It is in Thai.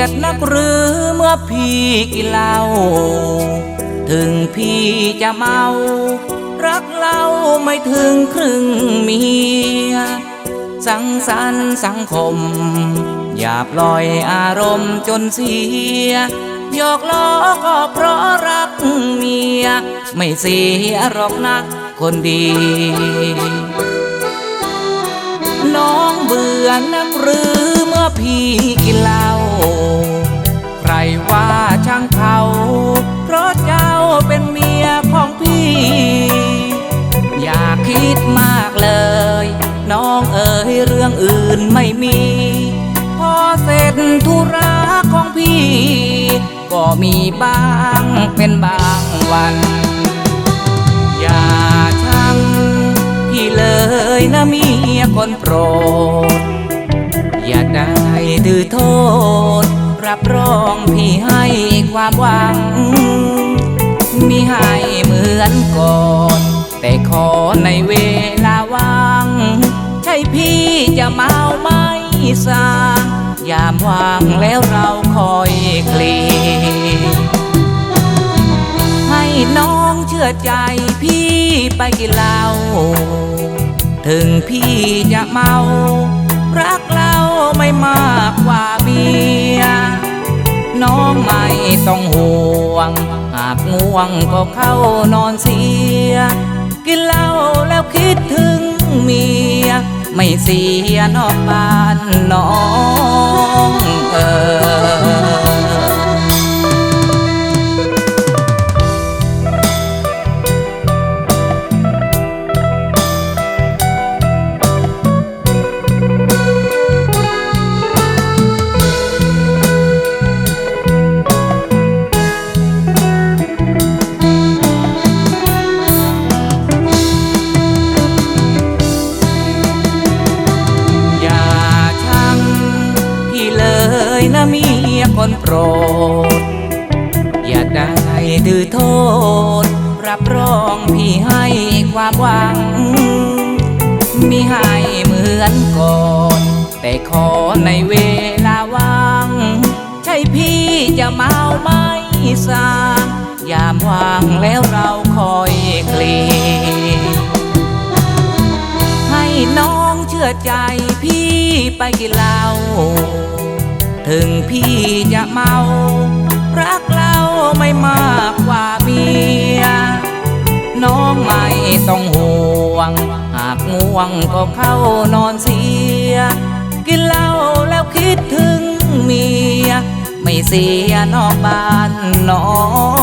ยดนักหรือเมื่อพี่กินเหล้าถึงพี่จะเมา รักเราไม่ถึงครึ่งเมีย สังสรรค์สังคม อย่าปล่อยอารมณ์จนเสียหยอกล้อก็เพราะรักเมีย ไม่เสียหรอกนักคนดี บื่อนักหรือเมื่อพี่กินเหล้าใครว่าช่างเขา เพราะเจ้าเป็นเมียของพี่ อย่าคิดมากเลย น้องเอ๋ยเรื่องอื่นไม่มี พอเสร็จธุระของพี่ ก็มีบ้างเป็นบางวัน อย่าช่างพี่เลยนะเมียคนโปรด อย่าได้ถือโทษ รับรองพี่ให้ความหวัง มีให้เหมือนก่อน แต่ขอในเวลาว่าง ใช่พี่จะเมาไม่สางยามว่างแล้วเราคอยเคลียให้น้องเชื่อใจพี่ไปกินเหล้าถึงพี่จะเมารักเรา ไม่มากกว่าเบีย น้องไม่ต้องห่วง หากง่วงก็เข้านอนเสีย กินเหล้าแล้วคิดถึงเมีย ไม่เสียนอกบ้านน้อง นะเมียคนโปรด อย่าได้ดื้อโทษ รับรองพี่ให้ความหวัง มีให้เหมือนก่อน แต่ขอในเวลาว่าง ใช่พี่จะเมาไม่สางยามว่างแล้วเราคอยเคลียให้น้องเชื่อใจพี่ไปกินเหล้า ถึงพี่จะเมา รักเราไม่มากกว่าเมีย น้องไม่ต้องห่วง หากง่วงก็เข้านอนเสีย กินเหล้าแล้วคิดถึงเมีย ไม่เสียนอกบ้านน้อง